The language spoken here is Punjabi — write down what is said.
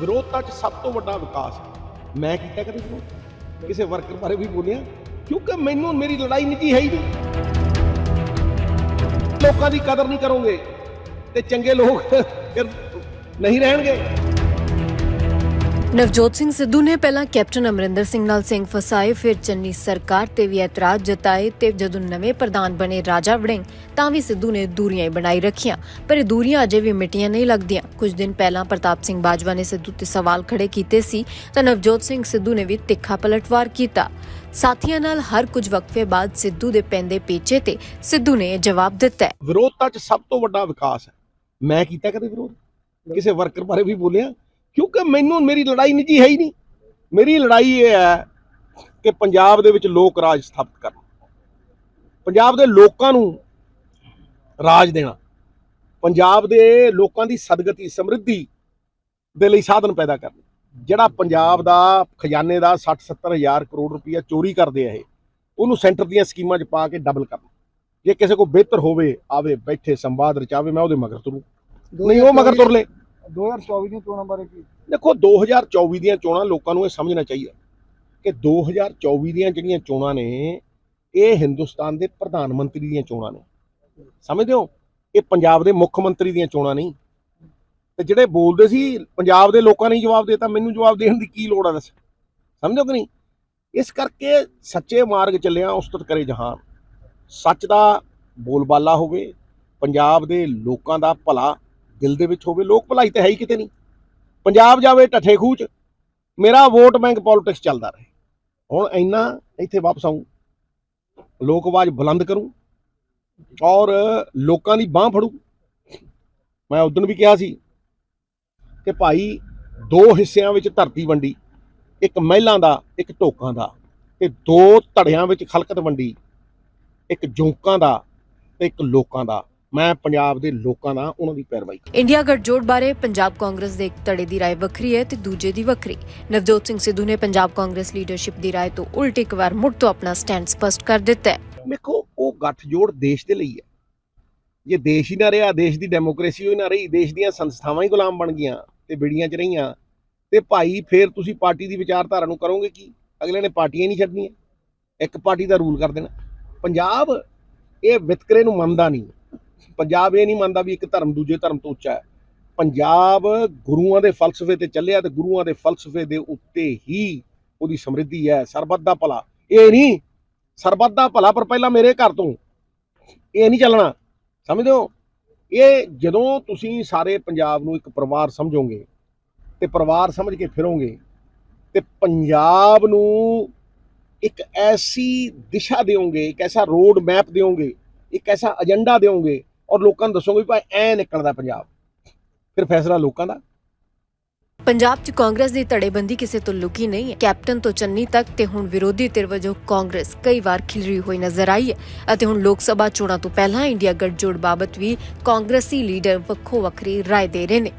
ਵਿਰੋਧਤਾ 'ਚ ਸਭ ਤੋਂ ਵੱਡਾ ਵਿਕਾਸ ਹੈ। ਮੈਂ ਕੀਤਾ ਕਦੇ ਵਿਰੋਧ ਕਿਸੇ ਵਰਕਰ ਬਾਰੇ ਵੀ ਬੋਲਿਆ? ਕਿਉਂਕਿ ਮੈਨੂੰ ਮੇਰੀ ਲੜਾਈ ਨਿੱਜੀ ਹੈ ਹੀ ਨਹੀਂ। ਲੋਕਾਂ ਦੀ ਕਦਰ ਨਹੀਂ ਕਰੋਗੇ ਤੇ ਚੰਗੇ ਲੋਕ ਫਿਰ ਨਹੀਂ ਰਹਿਣਗੇ। ਨਵਜੋਤ ਸਿੰਘ ਸਿੱਧੂ ਨੇ ਪਹਿਲਾਂ ਕੈਪਟਨ ਅਮਰਿੰਦਰ ਸਿੰਘ ਨਾਲ ਸਿੰਘ ਫਸਾਏ ਫਿਰ ਚੰਨੀ ਸਰਕਾਰ ਤੇ ਵੀ ਇਤਰਾਜ਼ ਜਤਾਏ ਤੇ ਜਦੋਂ ਨਵੇਂ ਪ੍ਰਧਾਨ ਬਣੇ ਰਾਜਾ ਵੜਿੰਗ ਤਾਂ ਵੀ ਸਿੱਧੂ ਨੇ ਦੂਰੀਆਂ ਹੀ ਬਣਾਈ ਰੱਖੀਆਂ। ਪਰ ਇਹ ਦੂਰੀਆਂ ਅਜੇ ਵੀ ਮਿਟੀਆਂ ਨਹੀਂ ਲੱਗਦੀਆਂ। ਕੁਝ ਦਿਨ ਪਹਿਲਾਂ ਪ੍ਰਤਾਪ ਸਿੰਘ ਬਾਜਵਾ ਨੇ ਸਿੱਧੂ ਤੇ ਸਵਾਲ ਖੜੇ ਕੀਤੇ ਸੀ ਤਾਂ ਨਵਜੋਤ ਸਿੰਘ ਸਿੱਧੂ ਨੇ ਵੀ ਤਿੱਖਾ ਪਲਟਵਾਰ ਕੀਤਾ। ਸਾਥੀਆਂ ਨਾਲ ਹਰ ਕੁਝ ਵਕਫੇ ਬਾਅਦ ਸਿੱਧੂ ਦੇ ਪੈਂਦੇ ਪੇਚੇ ਤੇ ਸਿੱਧੂ ਨੇ ਇਹ ਜਵਾਬ ਦਿੱਤਾ ਹੈ। ਵਿਰੋਧਤਾ 'ਚ ਸਭ ਤੋਂ ਵੱਡਾ ਵਿਕਾਸ ਹੈ। ਮੈਂ ਕੀਤਾ ਕਦੇ ਵਿਰੋਧ? ਕਿਸੇ ਵਰਕਰ ਬਾਰੇ ਵੀ ਬੋਲਿਆ? ਕਿਉਂਕਿ ਮੈਨੂੰ, ਮੇਰੀ ਲੜਾਈ ਨਿੱਜੀ ਹੈ ਹੀ ਨਹੀਂ। ਮੇਰੀ ਲੜਾਈ ਇਹ ਹੈ ਕਿ ਪੰਜਾਬ ਦੇ ਵਿੱਚ ਲੋਕ ਰਾਜ ਸਥਾਪਿਤ ਕਰਨਾ। ਪੰਜਾਬ ਦੇ ਲੋਕਾਂ ਨੂੰ ਰਾਜ ਦੇਣਾ। ਪੰਜਾਬ ਦੇ ਲੋਕਾਂ ਦੀ ਸਦਗਤੀ, ਸਮਰਿੱਧੀ ਦੇ ਲਈ ਸਾਧਨ ਪੈਦਾ ਕਰਨਾ। ਜਿਹੜਾ ਪੰਜਾਬ ਦਾ ਖਜ਼ਾਨੇ ਦਾ 60 70 ਹਜ਼ਾਰ ਕਰੋੜ ਰੁਪਈਆ ਚੋਰੀ ਕਰਦੇ ਆ ਇਹ, ਉਹਨੂੰ ਸੈਂਟਰ ਦੀਆਂ ਸਕੀਮਾਂ 'ਚ ਪਾ ਕੇ ਡਬਲ ਕਰਨਾ। ਜੇ ਕਿਸੇ ਕੋ ਬਿਹਤਰ ਹੋਵੇ, ਆਵੇ, ਬੈਠੇ, ਸੰਵਾਦ ਰਚਾਵੇ, ਮੈਂ ਉਹਦੇ ਮਗਰ ਤੁਰੂ। ਨਹੀਂ, ਉਹ ਮਗਰ ਤੁਰ ਲੈ। 2024 ਦੀਆਂ ਚੋਣਾਂ ਬਾਰੇ ਕੀ? ਦੇਖੋ 2024 ਦੀਆਂ ਚੋਣਾਂ ਲੋਕਾਂ ਨੂੰ ਇਹ ਸਮਝਣਾ ਚਾਹੀਦਾ ਕਿ 2024 ਦੀਆਂ ਜਿਹੜੀਆਂ ਚੋਣਾਂ ਨੇ, ਇਹ ਹਿੰਦੁਸਤਾਨ ਦੇ ਪ੍ਰਧਾਨ ਮੰਤਰੀ ਦੀਆਂ ਚੋਣਾਂ ਨੇ। ਸਮਝਦੇ ਹੋ? ਇਹ ਪੰਜਾਬ ਦੇ ਮੁੱਖ ਮੰਤਰੀ ਦੀਆਂ ਚੋਣਾਂ ਨਹੀਂ। ਤੇ ਜਿਹੜੇ ਬੋਲਦੇ ਸੀ, ਪੰਜਾਬ ਦੇ ਲੋਕਾਂ ਨੇ ਹੀ ਜਵਾਬ ਦਿੱਤਾ, ਮੈਨੂੰ ਜਵਾਬ ਦੇਣ ਦੀ ਕੀ ਲੋੜ ਆ ਦੱਸ? ਸਮਝੋ ਕਿ ਨਹੀਂ? ਇਸ ਕਰਕੇ ਸੱਚੇ ਮਾਰਗ ਚੱਲਿਆ ਉਸਤਤ ਕਰੇ ਜਹਾਨ। ਸੱਚ ਦਾ ਬੋਲਬਾਲਾ ਹੋਵੇ, ਪੰਜਾਬ ਦੇ ਲੋਕਾਂ ਦਾ ਭਲਾ ਦਿਲ ਦੇ ਵਿੱਚ ਹੋਵੇ, ਲੋਕ ਭਲਾਈ ਤਾਂ ਹੈ ਹੀ ਕਿਤੇ ਨਹੀਂ। ਪੰਜਾਬ ਜਾਵੇ ਢੱਠੇ ਖੂਹ 'ਚ, ਮੇਰਾ ਵੋਟ ਬੈਂਕ ਪੋਲਿਟਿਕਸ ਚੱਲਦਾ ਰਹੇ। ਹੁਣ ਇੰਨਾ ਇੱਥੇ ਵਾਪਸ ਆਉਂ ਲੋਕ ਆਵਾਜ਼ ਬੁਲੰਦ ਕਰੂੰ ਔਰ ਲੋਕਾਂ ਦੀ ਬਾਹ ਫੜੂ। ਮੈਂ ਉਦੋਂ ਵੀ ਕਿਹਾ ਸੀ ਕਿ ਭਾਈ, ਦੋ ਹਿੱਸਿਆਂ ਵਿੱਚ ਧਰਤੀ ਵੰਡੀ, ਇੱਕ ਮਹਿਲਾਂ ਦਾ, ਇੱਕ ਢੋਕਾਂ ਦਾ, ਤੇ ਦੋ ਧੜਿਆਂ ਵਿੱਚ ਖਲਕਤ ਵੰਡੀ, ਇੱਕ ਜੋਕਾਂ ਦਾ, ਤੇ ਇੱਕ ਲੋਕਾਂ ਦਾ। ਮੈਂ ਪੰਜਾਬ ਦੇ ਲੋਕਾਂ ਦਾ ਉਹਨਾਂ ਦੀ ਪੈਰਵਾਈ ਇੰਡੀਆ ਗੱਠਜੋੜ ਬਾਰੇ ਪੰਜਾਬ ਕਾਂਗਰਸ ਦੇ ਇੱਕ ਧੜੇ ਦੀ رائے ਵੱਖਰੀ ਹੈ ਤੇ ਦੂਜੇ ਦੀ ਵੱਖਰੀ ਨਵਜੋਤ ਸਿੰਘ ਸਿੱਧੂ ਨੇ ਪੰਜਾਬ ਕਾਂਗਰਸ ਲੀਡਰਸ਼ਿਪ ਦੀ رائے ਤੋਂ ਉਲਟ ਇੱਕ ਵਾਰ ਮੁੜ ਤੋਂ ਆਪਣਾ ਸਟੈਂਡ ਸਪਸ਼ਟ ਕਰ ਦਿੱਤਾ ਹੈ ਵੇਖੋ ਉਹ ਗੱਠਜੋੜ ਦੇਸ਼ ਦੇ ਲਈ ਹੈ ਜੇ ਦੇਸ਼ ਹੀ ਨਾ ਰਿਹਾ ਦੇਸ਼ ਦੀ ਡੈਮੋਕ੍ਰੇਸੀ ਹੀ ਨਾ ਰਹੀ ਦੇਸ਼ ਦੀਆਂ ਸੰਸਥਾਵਾਂ ਹੀ ਗੁਲਾਮ ਬਣ ਗਈਆਂ ਤੇ ਬਿੜੀਆਂ 'ਚ ਰਹੀਆਂ ਤੇ ਭਾਈ ਫੇਰ ਤੁਸੀਂ ਪਾਰਟੀ ਦੀ ਵਿਚਾਰਧਾਰਾ ਨੂੰ ਕਰੋਗੇ ਕੀ ਅਗਲੇ ਨੇ ਪਾਰਟੀਆਂ ਹੀ ਨਹੀਂ ਛੱਡਣੀਆਂ ਇੱਕ ਪਾਰਟੀ ਦਾ ਰੂਲ ਕਰ ਦੇਣਾ ਪੰਜਾਬ ਇਹ ਵਿਤਕਰੇ ਨੂੰ ਮੰਨਦਾ ਨਹੀਂ ਪੰਜਾਬ ਇਹ ਨਹੀਂ ਮੰਨਦਾ ਵੀ ਇੱਕ ਧਰਮ ਦੂਜੇ ਧਰਮ ਤੋਂ ਉੱਚਾ ਹੈ। ਪੰਜਾਬ ਗੁਰੂਆਂ ਦੇ ਫਲਸਫੇ ਤੇ ਚੱਲਿਆ ਤੇ ਗੁਰੂਆਂ ਦੇ ਫਲਸਫੇ ਦੇ ਉੱਤੇ ਹੀ ਉਹਦੀ ਸਮਰਿੱਧੀ ਹੈ, ਸਰਬੱਤ ਦਾ ਭਲਾ। ਇਹ ਨਹੀਂ, ਸਰਬੱਤ ਦਾ ਭਲਾ ਪਰ ਪਹਿਲਾਂ ਮੇਰੇ ਘਰ ਤੋਂ। ਇਹ ਨਹੀਂ ਚੱਲਣਾ, ਸਮਝਦੇ ਹੋ? ਇਹ ਜਦੋਂ ਤੁਸੀਂ ਸਾਰੇ ਪੰਜਾਬ ਨੂੰ ਇੱਕ ਪਰਿਵਾਰ ਸਮਝੋਗੇ ਤੇ ਪਰਿਵਾਰ ਸਮਝ ਕੇ ਫਿਰੋਗੇ ਤੇ ਪੰਜਾਬ ਨੂੰ ਇੱਕ ਐਸੀ ਦਿਸ਼ਾ ਦਿਓਗੇ, ਇੱਕ ਐਸਾ ਰੋਡ ਮੈਪ ਦਿਓਗੇ, ਇੱਕ ਐਸਾ ਏਜੰਡਾ ਦਿਓਗੇ ਔਰ ਲੋਕਾਂ ਨੂੰ ਦੱਸੋਗੇ ਵੀ ਭਾਈ ਐ ਨਿਕਲਦਾ ਪੰਜਾਬ ਫਿਰ ਫੈਸਲਾ ਲੋਕਾਂ ਦਾ ਪੰਜਾਬ 'ਚ ਕਾਂਗਰਸ ਦੀ ਧੜੇਬੰਦੀ ਕਿਸੇ ਤੋਂ ਲੁਕੀ ਨਹੀਂ ਹੈ ਕੈਪਟਨ ਤੋਂ ਚੰਨੀ ਤੱਕ ਤੇ ਹੁਣ ਵਿਰੋਧੀ ਧਿਰ ਵਜੋਂ ਕਾਂਗਰਸ ਕਈ ਵਾਰ ਖਿਲਰੀ ਹੋਈ ਨਜ਼ਰ ਆਈ ਹੈ ਅਤੇ ਹੁਣ ਲੋਕ ਸਭਾ ਚੋਣਾਂ ਤੋਂ ਪਹਿਲਾਂ ਇੰਡੀਆ ਗੱਠਜੋੜ ਬਾਬਤ ਵੀ ਕਾਂਗਰਸੀ ਲੀਡਰ ਵੱਖੋ ਵੱਖਰੀ رائے ਦੇ ਰਹੇ ਨੇ